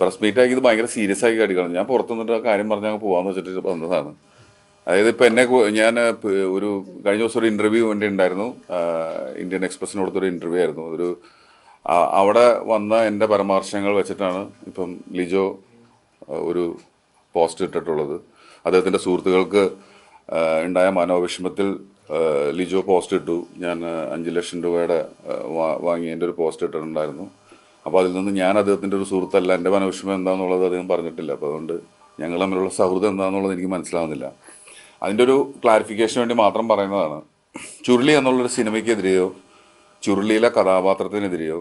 Press meet ആക്കി ഇത് ഭയങ്കര സീരിയസ് ആക്കി കാട്ടിക്കണം ഞാൻ പുറത്തു നിന്നിട്ട് കാര്യം പറഞ്ഞ് അങ്ങ് പോകാന്ന് വെച്ചിട്ട് വന്നതാണ്. അതായത് ഇപ്പം എന്നെ ഞാൻ ഒരു കഴിഞ്ഞ ദിവസം ഒരു ഇന്റർവ്യൂ വേണ്ടി ഉണ്ടായിരുന്നു. ഇന്ത്യൻ എക്സ്പ്രസിന് കൊടുത്തൊരു ഇന്റർവ്യൂ ആയിരുന്നു. ഒരു അവിടെ വന്ന എന്റെ പരാമർശങ്ങൾ വെച്ചിട്ടാണ് ഇപ്പം ലിജോ ഒരു പോസ്റ്റ് ഇട്ടിട്ടുള്ളത്. അദ്ദേഹത്തിന്റെ സുഹൃത്തുക്കൾക്ക് ഉണ്ടായ മനോവിഷമത്തിൽ ലിജോ പോസ്റ്റ് ഇട്ടു. ഞാൻ അഞ്ച് ലക്ഷം രൂപയുടെ വാങ്ങിയതിന്റെ ഒരു പോസ്റ്റ് ഇട്ടിട്ടുണ്ടായിരുന്നു. അപ്പോൾ അതിൽ നിന്ന് ഞാൻ അദ്ദേഹത്തിന്റെ ഒരു സുഹൃത്തല്ല എന്റെ മനോവിഷമം എന്താണെന്നുള്ളത് അദ്ദേഹം പറഞ്ഞിട്ടില്ല. അപ്പോൾ അതുകൊണ്ട് ഞങ്ങൾ തമ്മിലുള്ള സൗഹൃദം എന്താണെന്നുള്ളത് എനിക്ക് മനസ്സിലാവുന്നില്ല. അതിന്റെ ഒരു ക്ലാരിഫിക്കേഷൻ വേണ്ടി മാത്രം പറയുന്നതാണ്. ചുരുളി എന്നുള്ളൊരു സിനിമയ്ക്കെതിരെയോ ചുരുളിയിലെ കഥാപാത്രത്തിനെതിരെയോ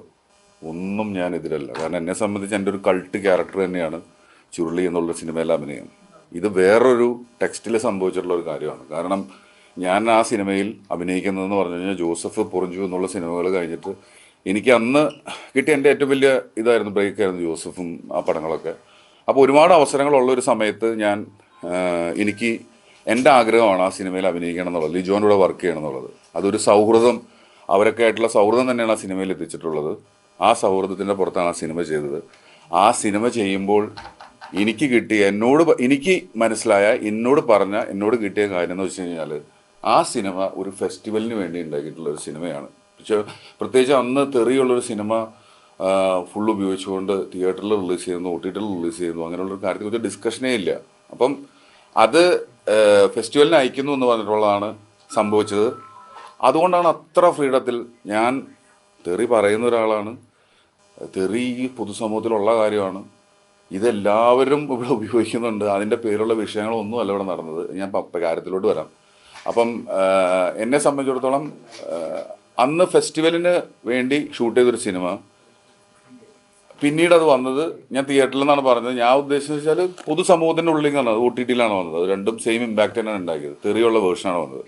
ഒന്നും ഞാൻ എതിരല്ല. കാരണം എന്നെ സംബന്ധിച്ച് എന്റെ ഒരു കൾട്ട് ക്യാരക്ടർ തന്നെയാണ് ചുരുളി എന്നുള്ള സിനിമയിലെ അഭിനയം. ഇത് വേറൊരു ടെക്സ്റ്റിൽ സംഭവിച്ചിട്ടുള്ള ഒരു കാര്യമാണ്. കാരണം ഞാൻ ആ സിനിമയിൽ അഭിനയിക്കുന്നതെന്ന് പറഞ്ഞു കഴിഞ്ഞാൽ ജോസഫ് പൊറിഞ്ചു എന്നുള്ള സിനിമകൾ കഴിഞ്ഞിട്ട് എനിക്ക് അന്ന് കിട്ടിയ എന്റെ ഏറ്റവും വലിയ ഇതായിരുന്നു ബ്രേക്ക് ആയിരുന്നു ജോസഫും ആ പടങ്ങളൊക്കെ. അപ്പോൾ ഒരുപാട് അവസരങ്ങളുള്ള ഒരു സമയത്ത് ഞാൻ എനിക്ക് എന്റെ ആഗ്രഹമാണ് ആ സിനിമയിൽ അഭിനയിക്കണം എന്നുള്ളത് ലിജോന്റെ കൂടെ വർക്ക് ചെയ്യണം എന്നുള്ളത്. അതൊരു സൗഹൃദം അവരൊക്കെ ആയിട്ടുള്ള സൗഹൃദം തന്നെയാണ് ആ സിനിമയിൽ എത്തിച്ചിട്ടുള്ളത്. ആ സൗഹൃദത്തിന്റെ പുറത്താണ് ആ സിനിമ ചെയ്തത്. ആ സിനിമ ചെയ്യുമ്പോൾ എനിക്ക് കിട്ടിയ എന്നോട് എനിക്ക് മനസ്സിലായ എന്നോട് പറഞ്ഞ എന്നോട് കിട്ടിയ കാര്യം എന്ന് വെച്ച് കഴിഞ്ഞാൽ ആ സിനിമ ഒരു ഫെസ്റ്റിവലിന് വേണ്ടി ഉണ്ടാക്കിയിട്ടുള്ള ഒരു സിനിമയാണ്. പ്രത്യേകിച്ച് അന്ന് തെറിയുള്ളൊരു സിനിമ ഫുൾ ഉപയോഗിച്ചുകൊണ്ട് തിയേറ്ററിൽ റിലീസ് ചെയ്യുന്നു ഒ ടി ടിയിൽ റിലീസ് ചെയ്യുന്നു അങ്ങനെയുള്ളൊരു കാര്യത്തെക്കുറിച്ച് ഡിസ്കഷനേ ഇല്ല. അപ്പം അത് ഫെസ്റ്റിവലിന് അയക്കുന്നു എന്ന് പറഞ്ഞിട്ടുള്ളതാണ് സംഭവിച്ചത്. അതുകൊണ്ടാണ് അത്ര ഫ്രീഡത്തിൽ ഞാൻ തെറി പറയുന്ന ഒരാളാണ്. തെറി ഈ പൊതുസമൂഹത്തിലുള്ള കാര്യമാണ്. ഇതെല്ലാവരും ഇവിടെ ഉപയോഗിക്കുന്നുണ്ട്. അതിന്റെ പേരുള്ള വിഷയങ്ങളൊന്നും അല്ല ഇവിടെ നടന്നത്. ഞാൻ കാര്യത്തിലോട്ട് വരാം. അപ്പം എന്നെ സംബന്ധിച്ചിടത്തോളം അന്ന് ഫെസ്റ്റിവലിന് വേണ്ടി ഷൂട്ട് ചെയ്തൊരു സിനിമ. പിന്നീട് അത് വന്നത് ഞാൻ തിയേറ്ററിൽ നിന്നാണ് പറഞ്ഞത്. ഞാൻ ഉദ്ദേശിച്ചത് വെച്ചാൽ പൊതുസമൂഹത്തിന്റെ ഉള്ളിൽ നിന്നാണ് ഒ ടി ടിയിലാണ് വന്നത്. അത് രണ്ടും സെയിം ഇമ്പാക്റ്റ് തന്നെയാണ് ഉണ്ടാക്കിയത്. തെറിയുള്ള വേർഷനാണ് വന്നത്.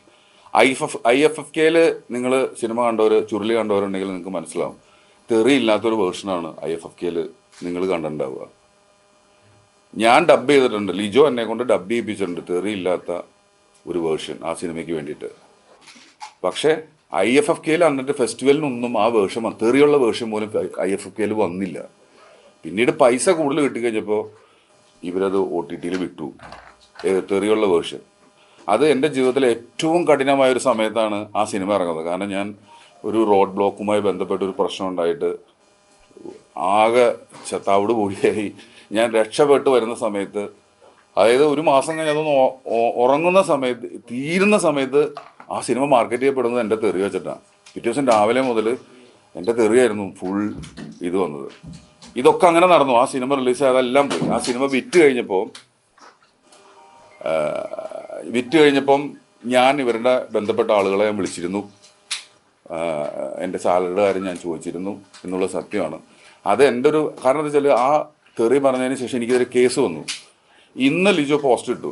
I F I F F കെയിൽ നിങ്ങൾ സിനിമ കണ്ടവർ ചുരുളി കണ്ടവരുണ്ടെങ്കിൽ നിങ്ങൾക്ക് മനസ്സിലാവും. തെറി ഇല്ലാത്തൊരു വേർഷനാണ് ഐ എഫ് എഫ് കെയിൽ നിങ്ങൾ കണ്ടിട്ടുണ്ടാവുക. ഞാൻ ഡബ് ചെയ്തിട്ടുണ്ട്. ലിജോ എന്നെ കൊണ്ട് ഡബ് ചെയ്യിപ്പിച്ചിട്ടുണ്ട്. തെറിയില്ലാത്ത ഒരു വേർഷൻ ആ സിനിമയ്ക്ക് വേണ്ടിയിട്ട്. പക്ഷേ ഐ എഫ് എഫ് കെയിൽ അന്നിട്ട് ഫെസ്റ്റിവലിനൊന്നും ആ വേർഷൻ തെറിയുള്ള വേർഷൻ പോലും ഐ എഫ് എഫ് കെയിൽ വന്നില്ല. പിന്നീട് പൈസ കൂടുതൽ കിട്ടിക്കഴിഞ്ഞപ്പോൾ ഇവരത് ഒ ടി ടിയിൽ വിട്ടു. തെറിയുള്ള വേർഷൻ. അത് എന്റെ ജീവിതത്തിലെ ഏറ്റവും കഠിനമായ ഒരു സമയത്താണ് ആ സിനിമ ഇറങ്ങുന്നത്. കാരണം ഞാൻ ഒരു റോഡ് ബ്ലോക്കുമായി ബന്ധപ്പെട്ട ഒരു പ്രശ്നം ഉണ്ടായിട്ട് ആകെ ചത്താവിട് കൂടിയായി ഞാൻ രക്ഷപ്പെട്ട് വരുന്ന സമയത്ത് അതായത് ഒരു മാസം കഴിഞ്ഞ് അതൊന്ന് ഉറങ്ങുന്ന സമയത്ത് തീരുന്ന സമയത്ത് ആ സിനിമ മാർക്കറ്റ് ചെയ്യപ്പെടുന്നത് എന്റെ തെറി വെച്ചിട്ടാണ് പിറ്റേ ദിവസം രാവിലെ മുതൽ എന്റെ തെറിയായിരുന്നു ഫുൾ ഇത് വന്നത്. ഇതൊക്കെ അങ്ങനെ നടന്നു. ആ സിനിമ റിലീസ് അതെല്ലാം പോയി. ആ സിനിമ വിറ്റ് കഴിഞ്ഞപ്പോൾ വിറ്റ് കഴിഞ്ഞപ്പം ഞാൻ ഇവരുടെ ബന്ധപ്പെട്ട ആളുകളെ ഞാൻ വിളിച്ചിരുന്നു. എന്റെ സാലറിയുടെ കാര്യം ഞാൻ ചോദിച്ചിരുന്നു എന്നുള്ള സത്യമാണ്. അത് എന്റെ ഒരു കാരണം എന്താ വെച്ചാൽ ആ തെറി പറഞ്ഞതിന് ശേഷം എനിക്കിതൊരു കേസ് വന്നു. ഇന്ന് ലിജോ പോസ്റ്റ് ഇട്ടു.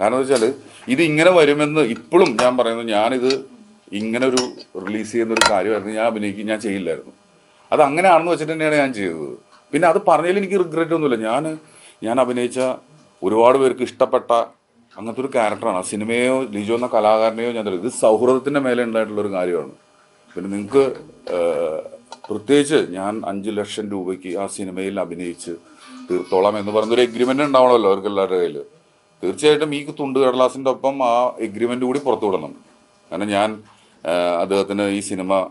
കാരണം വെച്ചാൽ ഇത് ഇങ്ങനെ വരുമെന്ന് ഇപ്പോഴും ഞാൻ പറയുന്നത് ഞാനിത് ഇങ്ങനെ ഒരു റിലീസ് ചെയ്യുന്ന ഒരു കാര്യമായിരുന്നു. ഞാൻ അഭിനയിക്കും ഞാൻ ചെയ്യില്ലായിരുന്നു. അത് അങ്ങനെ അങ്ങനെയാണെന്ന് വെച്ചിട്ട് തന്നെയാണ് ഞാൻ ചെയ്തത്. പിന്നെ അത് പറഞ്ഞതിൽ എനിക്ക് റിഗ്രറ്റ് ഒന്നുമില്ല. ഞാൻ ഞാൻ അഭിനയിച്ച ഒരുപാട് പേർക്ക് ഇഷ്ടപ്പെട്ട അങ്ങനത്തെ ഒരു ക്യാരക്ടറാണ് ആ സിനിമയോ ലിജോ എന്ന കലാകാരനെയോ ഞാൻ. ഇത് സൗഹൃദത്തിന്റെ മേലെ ഉണ്ടായിട്ടുള്ള ഒരു കാര്യമാണ്. പിന്നെ നിങ്ങൾക്ക് പ്രത്യേകിച്ച് ഞാൻ അഞ്ച് ലക്ഷം രൂപയ്ക്ക് ആ സിനിമയിൽ അഭിനയിച്ച് തീർത്തോളാം എന്ന് പറയുന്നൊരു എഗ്രിമെന്റ് ഉണ്ടാവണമല്ലോ അവർക്ക് എല്ലാവരുടെ കയ്യിൽ തീർച്ചയായിട്ടും ഈ തുണ്ട് കടലാസിന്റെ ഒപ്പം ആ എഗ്രിമെന്റ് കൂടി പുറത്തു വിടണം. കാരണം ഞാൻ അദ്ദേഹത്തിന് ഈ സിനിമ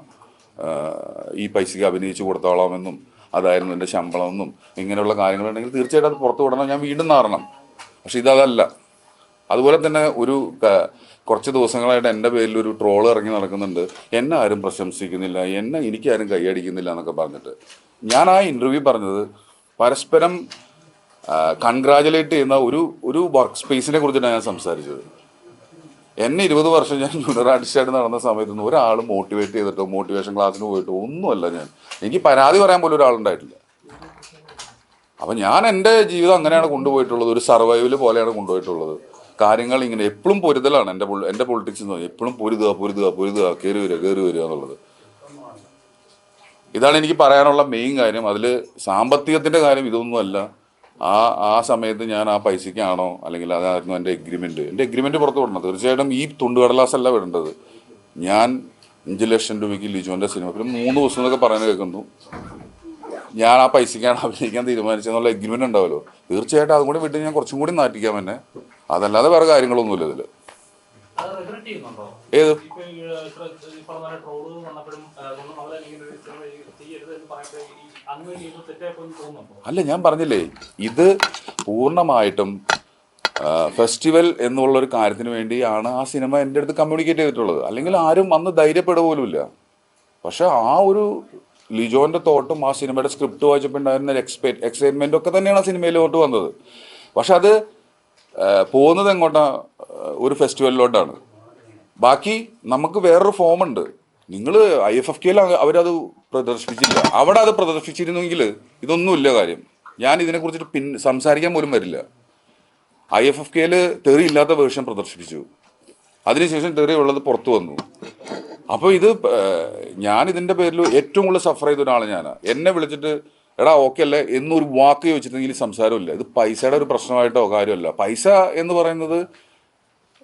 ഈ പൈസയ്ക്ക് അഭിനയിച്ച് കൊടുത്തോളാമെന്നും അതായിരുന്നു എന്റെ ശമ്പളമെന്നും ഇങ്ങനെയുള്ള കാര്യങ്ങളുണ്ടെങ്കിൽ തീർച്ചയായിട്ടും അത് പുറത്തു വിടണം. ഞാൻ വീണ്ടും നാറണം. പക്ഷെ ഇതതല്ല. അതുപോലെ തന്നെ ഒരു കുറച്ച് ദിവസങ്ങളായിട്ട് എന്റെ പേരിൽ ഒരു ട്രോൾ ഇറങ്ങി നടക്കുന്നുണ്ട്. എന്നെ ആരും പ്രശംസിക്കുന്നില്ല. എന്നെ എനിക്കാരും കൈയടിക്കുന്നില്ല എന്നൊക്കെ പറഞ്ഞിട്ട്. ഞാൻ ആ ഇന്റർവ്യൂ പറഞ്ഞത് പരസ്പരം കൺഗ്രാജുലേറ്റ് ചെയ്യുന്ന ഒരു ഒരു വർക്ക് സ്പേസിനെ കുറിച്ചിട്ടാണ് ഞാൻ സംസാരിച്ചത്. എന്നെ ഇരുപത് വർഷം ഞാൻ ജൂനിയർ ആർട്ടിസ്റ്റായിട്ട് നടന്ന സമയത്തൊന്നും ഒരാൾ മോട്ടിവേറ്റ് ചെയ്തിട്ടോ മോട്ടിവേഷൻ ക്ലാസ്സിന് പോയിട്ടോ ഒന്നുമല്ല ഞാൻ. എനിക്ക് പരാതി പറയാൻ പോലും ഒരാളുണ്ടായിട്ടില്ല. അപ്പം ഞാൻ എന്റെ ജീവിതം അങ്ങനെയാണ് കൊണ്ടുപോയിട്ടുള്ളത്. ഒരു സർവൈവൽ പോലെയാണ് കൊണ്ടുപോയിട്ടുള്ളത്. കാര്യങ്ങൾ ഇങ്ങനെ എപ്പോഴും പൊരുതലാണ് എന്റെ എന്റെ പൊളിറ്റിക്സ് എന്ന് പറഞ്ഞാൽ. എപ്പോഴും പൊരുതുക പൊരുതുക പൊരുതുക കയറി വരിക കയറി വരിക എന്നുള്ളത്. ഇതാണ് എനിക്ക് പറയാനുള്ള മെയിൻ കാര്യം. അതിൽ സാമ്പത്തികത്തിന്റെ കാര്യം ഇതൊന്നുമല്ല. ആ ആ സമയത്ത് ഞാൻ ആ പൈസയ്ക്കാണോ? അല്ലെങ്കിൽ അതായിരുന്നു എന്റെ എഗ്രിമെന്റ് എന്റെ എഗ്രിമെന്റ് പുറത്ത് വിടണം. തീർച്ചയായിട്ടും ഈ തുണ്ടുകടലാസല്ല വിടേണ്ടത്. ഞാൻ അഞ്ച് ലക്ഷം രൂപയ്ക്ക് ലിജുവിന്റെ സിനിമ പിന്നെ മൂന്ന് ദിവസം എന്നൊക്കെ പറയുന്നത് കേൾക്കുന്നു. ഞാൻ ആ പൈസയ്ക്കാണ് അഭിനയിക്കാൻ തീരുമാനിച്ചതെന്നുള്ള എഗ്രിമെന്റ് ഉണ്ടാവുമല്ലോ തീർച്ചയായിട്ടും അതും കൂടി വിട്ട് ഞാൻ കുറച്ചും കൂടി നാട്ടിക്കാം എന്നെ. അതല്ലാതെ വേറെ കാര്യങ്ങളൊന്നുമില്ല ഇതിൽ? ഏത്? ഈ, അല്ല ഞാൻ പറഞ്ഞില്ലേ ഇത് പൂർണമായിട്ടും ഫെസ്റ്റിവൽ എന്നുള്ള ഒരു കാര്യത്തിന് വേണ്ടിയാണ് ആ സിനിമ എന്റെ അടുത്ത് കമ്മ്യൂണിക്കേറ്റ് ചെയ്തിട്ടുള്ളത്. അല്ലെങ്കിൽ ആരും അന്ന് ധൈര്യപ്പെടുക പോലുമില്ല. പക്ഷെ ആ ഒരു ലിജോന്റെ തോട്ടും ആ സിനിമയുടെ സ്ക്രിപ്റ്റ് വായിച്ചപ്പോൾ ഉണ്ടായിരുന്ന എക്സ്പെ എക്സൈറ്റ്മെന്റ് ഒക്കെ തന്നെയാണ് ആ സിനിമയിലോട്ട് വന്നത്. പക്ഷെ അത് പോകുന്നത് എങ്ങോട്ടാ? ആ, ഒരു ഫെസ്റ്റിവലിലോട്ടാണ് ബാക്കി നമുക്ക് വേറൊരു ഫോമുണ്ട് നിങ്ങൾ ഐ എഫ് എഫ് കെയിൽ അവരത് പ്രദർശിപ്പിച്ചില്ല. അവിടെ അത് പ്രദർശിപ്പിച്ചിരുന്നെങ്കിൽ ഇതൊന്നുമില്ല കാര്യം. ഞാൻ ഇതിനെക്കുറിച്ചിട്ട് പിൻ സംസാരിക്കാൻ പോലും വരില്ല. ഐ എഫ് എഫ് കെയിൽ തെറി ഇല്ലാത്ത വേർഷൻ പ്രദർശിപ്പിച്ചു. അതിനുശേഷം തെറി ഉള്ളത് പുറത്തു വന്നു. അപ്പോൾ ഇത് ഞാൻ ഇതിന്റെ പേരിൽ ഏറ്റവും കൂടുതൽ സഫർ ചെയ്ത ഒരാൾ ഞാൻ എന്നെ വിളിച്ചിട്ട് എടാ ഓക്കെ അല്ലേ എന്നൊരു വാക്ക് ചോദിച്ചിട്ടുണ്ടെങ്കിൽ സംസാരമില്ല. ഇത് പൈസയുടെ ഒരു പ്രശ്നമായിട്ടോ കാര്യമല്ല. പൈസ എന്ന് പറയുന്നത്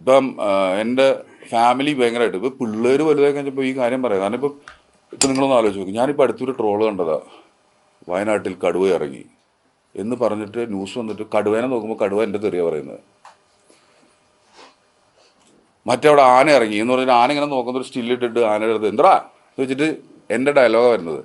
ഇപ്പം എന്റെ ഫാമിലി ഭയങ്കരമായിട്ട് ഇപ്പം പിള്ളേർ വലുതായി കഴിഞ്ഞപ്പോൾ ഈ കാര്യം പറയാം. കാരണം ഇപ്പം ഇപ്പം നിങ്ങളൊന്ന് ആലോചിച്ച് നോക്കും. ഞാനിപ്പോൾ അടുത്തൊരു ട്രോൾ കണ്ടതാ. വയനാട്ടിൽ കടുവ ഇറങ്ങി. എന്ന് പറഞ്ഞിട്ട് ന്യൂസ് വന്നിട്ട് കടുവേനെ നോക്കുമ്പോൾ കടുവ എന്റെ തെറിയ പറയുന്നത്. മറ്റവിടെ ആന ഇറങ്ങി. എന്ന് പറഞ്ഞാൽ ആന ഇങ്ങനെ നോക്കുന്ന ഒരു സ്റ്റില്ലിട്ടിട്ട് ആനയുടെ അടുത്ത് എന്താ എന്ന് വെച്ചിട്ട് എന്റെ ഡയലോഗാണ് വരുന്നത്.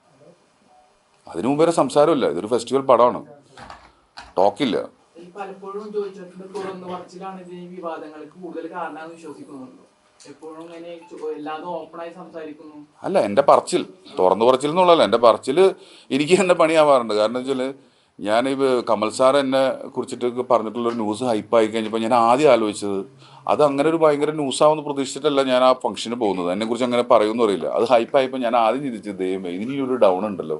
അതിനു മുമ്പ് വരെ സംസാരമില്ല. ഇതൊരു ഫെസ്റ്റിവൽ പടമാണ്. ടോക്കില്ല പലപ്പോഴും ചോദിച്ചിട്ടുണ്ട് തുറന്നു പറച്ചിലാണ് ഇത് ഈ വിവാദങ്ങൾക്ക് കൂടുതൽ കാരണമെന്ന് വിശ്വസിക്കുന്നുണ്ടോ? അല്ല എന്റെ പറച്ചിൽ. തുറന്നു പറച്ചിൽ എന്നുള്ളതല്ല. എന്റെ പറച്ചിൽ എനിക്ക് തന്നെ പണിയാവാറുണ്ട്. കാരണം വെച്ചാൽ ഞാൻ ഈ കമൽ സാർ എന്നെ കുറിച്ചിട്ട് പറഞ്ഞിട്ടുള്ളൊരു ന്യൂസ് ഹൈപ്പ് ആയി കഴിഞ്ഞപ്പോൾ ഞാൻ ആദ്യം ആലോചിച്ചത് അത് അങ്ങനെ ഒരു ഭയങ്കര ന്യൂസ് ആവുമെന്ന് പ്രതീക്ഷിച്ചിട്ടല്ല ഞാൻ ആ ഫംഗ്ഷന് പോകുന്നത്. എന്നെക്കുറിച്ച് അങ്ങനെ പറയുമെന്ന് അറിയില്ല. അത് ഹൈപ്പ് ഹൈപ്പായപ്പോൾ ഞാൻ ആദ്യം ചിന്തിച്ചത് ദൈവമേ ഒരു ഡൗൺ ഉണ്ടല്ലോ.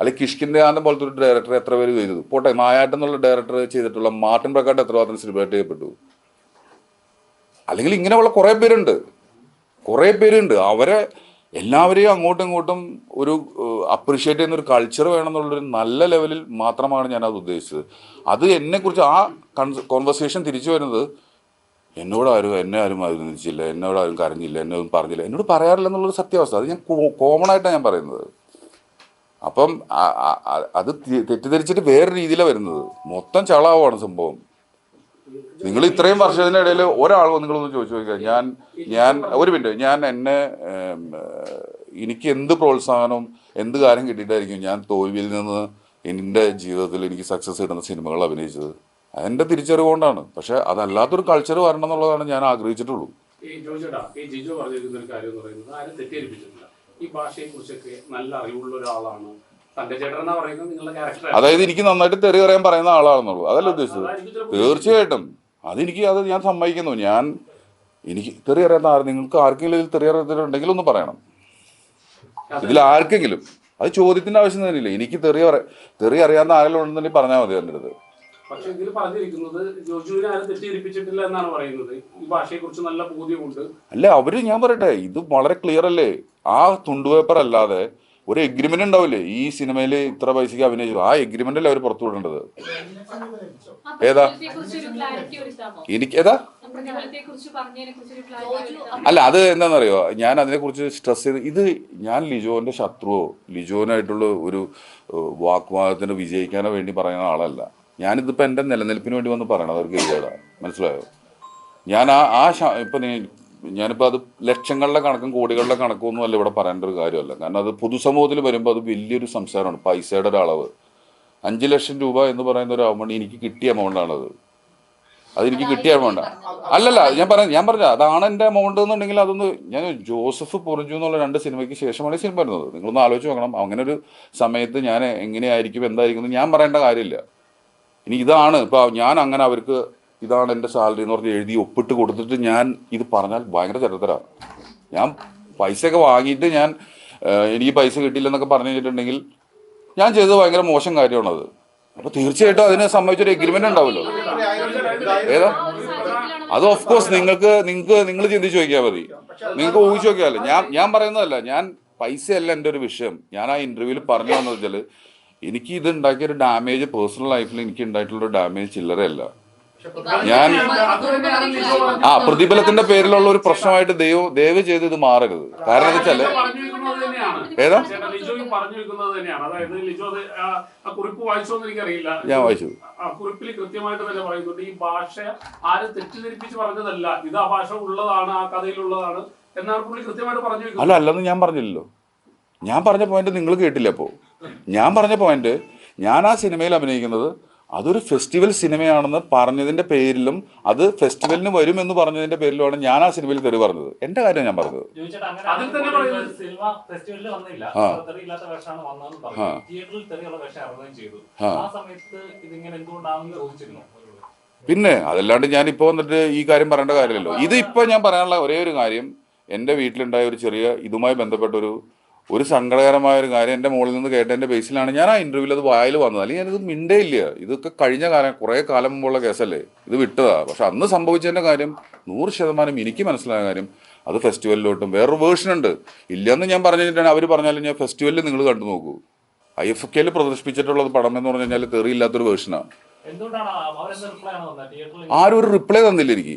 അല്ലെങ്കിൽ കിഷ്കിന്റെ ആനന്ദം പോലത്തെ ഒരു ഡയറക്ടർ എത്ര പേര് ചെയ്തു പോട്ടെ മായാട്ടം എന്നുള്ള ഡയറക്ടർ ചെയ്തിട്ടുള്ള മാർട്ടിൻ പ്രക്കാട്ട് എത്ര മാത്രം സെലിബ്രേറ്റ് ചെയ്യപ്പെട്ടു അല്ലെങ്കിൽ ഇങ്ങനെയുള്ള കുറേ പേരുണ്ട്. കുറേ പേരുണ്ട്. അവരെ എല്ലാവരെയും അങ്ങോട്ടും ഇങ്ങോട്ടും ഒരു അപ്രീഷിയേറ്റ് ചെയ്യുന്ന ഒരു കൾച്ചർ വേണമെന്നുള്ളൊരു നല്ല ലെവലിൽ മാത്രമാണ് ഞാൻ അത് ഉദ്ദേശിച്ചത്. അത് എന്നെക്കുറിച്ച് ആ കോൺവെർസേഷൻ തിരിച്ചു വരുന്നത് എന്നോട് ആരും എന്നെ ആരും അഭിനന്ദിച്ചില്ല എന്നോട് ആരും കരഞ്ഞില്ല എന്നെ ഒന്നും പറഞ്ഞില്ല എന്നോട് പറയാറില്ല എന്നുള്ളൊരു സത്യാവസ്ഥ. അത് ഞാൻ കോമൺ ആയിട്ടാണ് ഞാൻ പറയുന്നത്. അപ്പം അത് തെറ്റിദ്ധരിച്ചിട്ട് വേറെ രീതിയിലാണ് വരുന്നത്. മൊത്തം ചളാവാണ് സംഭവം. നിങ്ങൾ ഇത്രയും വർഷത്തിനിടയിൽ ഒരാൾ നിങ്ങളൊന്ന് ചോദിച്ചു നോക്കുക ഞാൻ ഞാൻ ഒരു മിനിറ്റ്. ഞാൻ എന്നെ എനിക്ക് എന്ത് പ്രോത്സാഹനവും എന്ത് കാര്യം കിട്ടിയിട്ടായിരിക്കും ഞാൻ തോൽവിയിൽ നിന്ന് എന്റെ ജീവിതത്തിൽ എനിക്ക് സക്സസ് കിട്ടുന്ന സിനിമകൾ അഭിനയിച്ചത്? അതെന്റെ തിരിച്ചറിവ് കൊണ്ടാണ്. പക്ഷെ അതല്ലാത്തൊരു കൾച്ചർ വരണം എന്നുള്ളതാണ് ഞാൻ ആഗ്രഹിച്ചിട്ടുള്ളൂ. ഈ ഈ ജിജു കാര്യം പറയുന്നത് ഈ ഭാഷയെ കുറിച്ചൊക്കെ നല്ല അറിവുള്ള ഒരാളാണ്. അതായത് എനിക്ക് നന്നായിട്ട് തെറി പറയാൻ പറയുന്ന ആളാണെന്നുള്ളൂ. അതല്ല ഉദ്ദേശിച്ചത്? തീർച്ചയായിട്ടും. അതെനിക്ക് അത് ഞാൻ സമ്മതിക്കുന്നു. ഞാൻ എനിക്ക് തെറി അറിയാത്ത ആര് നിങ്ങൾക്ക് ആർക്കെങ്കിലും ഇതിൽ തെറി അറിയത്തിലുണ്ടെങ്കിൽ ഒന്ന് പറയണം. ഇതിൽ ആർക്കെങ്കിലും. അത് ചോദ്യത്തിന്റെ ആവശ്യം തന്നെയില്ല? എനിക്ക് തെറി പറയാ തെറി അറിയാവുന്ന ആരെങ്കിലും ഉണ്ടെന്നുണ്ടെങ്കിൽ പറഞ്ഞാൽ മതി എന്റെ അടുത്ത്. പക്ഷെ ഇതിൽ പറഞ്ഞിരിക്കുന്നത് ജോജുവിനെ ആരും തെറ്റിദ്ധരിപ്പിച്ചിട്ടില്ല എന്നാണ് പറയുന്നത്. ഈ ഭാഷയെ കുറിച്ച് നല്ല ബോധ്യമുണ്ട്. അല്ല അവർ ഞാൻ പറയട്ടെ ഇത് വളരെ ക്ലിയർ അല്ലേ? ആ തുണ്ടുപേപ്പർ അല്ലാതെ ഒരു എഗ്രിമെന്റ് ഉണ്ടാവില്ലേ? ഈ സിനിമയിൽ ഇത്ര പൈസക്ക് അഭിനയിച്ചു. ആ എഗ്രിമെന്റ് അല്ലേ അവർ പുറത്തു വിടേണ്ടത്? ഏതാ? എനിക്ക് ഏതാ? അല്ല അത് എന്താണെന്നറിയോ ഞാൻ അതിനെ കുറിച്ച് സ്ട്രെസ് ചെയ്ത് ഇത് ഞാൻ ലിജോന്റെ ശത്രുവോ? ലിജോനായിട്ടുള്ള ഒരു വാക്വാദത്തിന് വിജയിക്കാനോ വേണ്ടി പറയുന്ന ആളല്ല. ഞാനിതിപ്പോൾ എന്റെ നിലനിൽപ്പിന് വേണ്ടി വന്ന് പറയണത് അവർക്ക് ഇതേടാ മനസ്സിലായോ? ഞാൻ ആ ആ ഇപ്പം ഞാനിപ്പോൾ അത് ലക്ഷങ്ങളുടെ കണക്കും കോടികളുടെ കണക്കും ഒന്നും അല്ല ഇവിടെ പറയേണ്ട ഒരു കാര്യമല്ല. കാരണം അത് പൊതുസമൂഹത്തിൽ വരുമ്പോൾ അത് വലിയൊരു സംസാരമാണ്. പൈസയുടെ ഒരു അളവ് അഞ്ച് ലക്ഷം രൂപ എന്ന് പറയുന്ന ഒരു അമൗണ്ട് എനിക്ക് കിട്ടിയ എമൗണ്ടാണത് അതെനിക്ക് കിട്ടിയ എമൗണ്ട് അല്ലല്ല ഞാൻ പറഞ്ഞ ഞാൻ പറഞ്ഞ അതാണ് എന്റെ എമൗണ്ട് എന്നുണ്ടെങ്കിൽ അതൊന്ന് ഞാൻ ജോസഫ് പൊറിഞ്ചു എന്നുള്ള രണ്ട് സിനിമയ്ക്ക് ശേഷമാണ് ഈ സിനിമ വരുന്നത്. നിങ്ങളൊന്ന് ആലോചിച്ച് നോക്കണം. അങ്ങനെ ഒരു സമയത്ത് ഞാൻ എങ്ങനെയായിരിക്കും എന്തായിരിക്കും എന്ന് ഞാൻ പറയേണ്ട കാര്യമില്ല. ഇനി ഇതാണ് ഇപ്പോൾ ഞാൻ അങ്ങനെ അവർക്ക് ഇതാണ് എന്റെ സാലറി എന്ന് പറഞ്ഞ് എഴുതി ഒപ്പിട്ട് കൊടുത്തിട്ട് ഞാൻ ഇത് പറഞ്ഞാൽ ഭയങ്കര ചരിത്രമാണ്. ഞാൻ പൈസയൊക്കെ വാങ്ങിയിട്ട് ഞാൻ എനിക്ക് പൈസ കിട്ടിയില്ലെന്നൊക്കെ പറഞ്ഞു കഴിഞ്ഞിട്ടുണ്ടെങ്കിൽ ഞാൻ ചെയ്തത് ഭയങ്കര മോശം കാര്യമാണത്. അപ്പോൾ തീർച്ചയായിട്ടും അതിനെ സംബന്ധിച്ചൊരു എഗ്രിമെന്റ് ഉണ്ടാവുമല്ലോ. ഏതാ? അത് ഓഫ് കോഴ്സ് നിങ്ങൾക്ക് നിങ്ങൾക്ക് നിങ്ങൾ ചിന്തിച്ച് നോക്കിയാൽ മതി. നിങ്ങൾക്ക് ഊഹിച്ച് നോക്കിയാലോ? ഞാൻ ഞാൻ പറയുന്നതല്ല ഞാൻ പൈസയല്ല എന്റെ ഒരു വിഷയം. ഞാൻ ആ ഇന്റർവ്യൂവിൽ പറഞ്ഞു വന്നത് വെച്ചാൽ എനിക്ക് ഇത് ഉണ്ടാക്കിയ ഒരു ഡാമേജ് പേഴ്സണൽ ലൈഫിൽ എനിക്ക് ഉണ്ടായിട്ടുള്ള ഒരു ഡാമേജ് ചില്ലറയല്ല. ഞാൻ ആ പ്രതിഫലത്തിന്റെ പേരിലുള്ള ഒരു പ്രശ്നമായിട്ട് ദൈവം ദയവ് ചെയ്ത് ഇത് മാറരുത്. കാരണം എന്താ വെച്ചാൽ ഏതാ? ഞാൻ വായിച്ചു. കുറിപ്പിൽ കൃത്യമായിട്ട് തന്നെ പറയുന്നുണ്ട് ഈ ഭാഷ ആരും തെറ്റിദ്ധരിപ്പിച്ച് പറഞ്ഞതല്ല. ഇത് ആ ഭാഷ ഉള്ളതാണ് ആ കഥയിലുള്ളതാണ് എന്നാണ് പുള്ളി കൃത്യമായിട്ട് പറഞ്ഞു അല്ല അല്ലെന്ന് ഞാൻ പറഞ്ഞില്ലല്ലോ. ഞാൻ പറഞ്ഞ പോയിന്റ് നിങ്ങൾ കേട്ടില്ല അപ്പോൾ ഞാൻ പറഞ്ഞ പോയിന്റ് ഞാൻ ആ സിനിമയിൽ അഭിനയിക്കുന്നത് അതൊരു ഫെസ്റ്റിവൽ സിനിമയാണെന്ന് പറഞ്ഞതിന്റെ പേരിലും അത് ഫെസ്റ്റിവലിന് വരുമെന്ന് പറഞ്ഞതിന്റെ പേരിലുമാണ് ഞാൻ ആ സിനിമയിൽ തെറി പറഞ്ഞത്. എന്റെ കാര്യം ഞാൻ പറഞ്ഞത്. അതിൽ തന്നെ പറയുന്നത് സിനിമ ഫെസ്റ്റിവലിൽ വന്നില്ല. ആ. ഇല്ലാത്ത വേഷമാണ് വന്നതെന്ന് ആ. തിയേറ്ററിൽ തെറിയുള്ള വേഷം ഇറങ്ങുകയും ചെയ്തു. ആ. ആ സമയത്ത് ഇതിങ്ങനെ എന്തുകൊണ്ടാണെന്ന് ചോദിച്ചിരുന്നു? പിന്നെ അതല്ലാണ്ട് ഞാൻ ഇപ്പോൾ വന്നിട്ട് ഈ കാര്യം പറയേണ്ട കാര്യമില്ലല്ലോ. ഇത് ഇപ്പോൾ ഞാൻ പറയാനുള്ള ഒരേ ഒരു കാര്യം എന്റെ വീട്ടിലുണ്ടായ ഒരു ചെറിയ ഇതുമായി ബന്ധപ്പെട്ട ഒരു ഒരു സങ്കടകരമായ ഒരു കാര്യം എന്റെ മുകളിൽ നിന്ന് കേട്ട എന്റെ ബേസിലാണ് ഞാൻ ആ ഇന്റർവ്യൂവിൽ അത് വായിൽ വന്നത്. അല്ലെങ്കിൽ ഞാനിത് മിണ്ടേ ഇല്ല ഇതൊക്കെ കഴിഞ്ഞ കാലം കുറേ കാലം മുമ്പുള്ള കേസല്ലേ? ഇത് വിട്ടതാ. പക്ഷെ അന്ന് സംഭവിച്ചതിന്റെ കാര്യം നൂറ് ശതമാനം എനിക്ക് മനസ്സിലായ കാര്യം അത് ഫെസ്റ്റിവലിലോട്ടും വേറൊരു വേർഷൻ ഉണ്ട്. ഇല്ലെന്ന് ഞാൻ പറഞ്ഞു കഴിഞ്ഞിട്ടാണ് അവർ പറഞ്ഞാലും ഞാൻ ഫെസ്റ്റിവലിൽ നിങ്ങൾ കണ്ടു നോക്കൂ. ഐ എഫ് കെയിൽ പ്രദർശിപ്പിച്ചിട്ടുള്ളത് പടം എന്ന് പറഞ്ഞു കഴിഞ്ഞാൽ തെറിയില്ലാത്തൊരു വേർഷനാണ് ആരും ഒരു റിപ്ലൈ തന്നില്ല എനിക്ക്.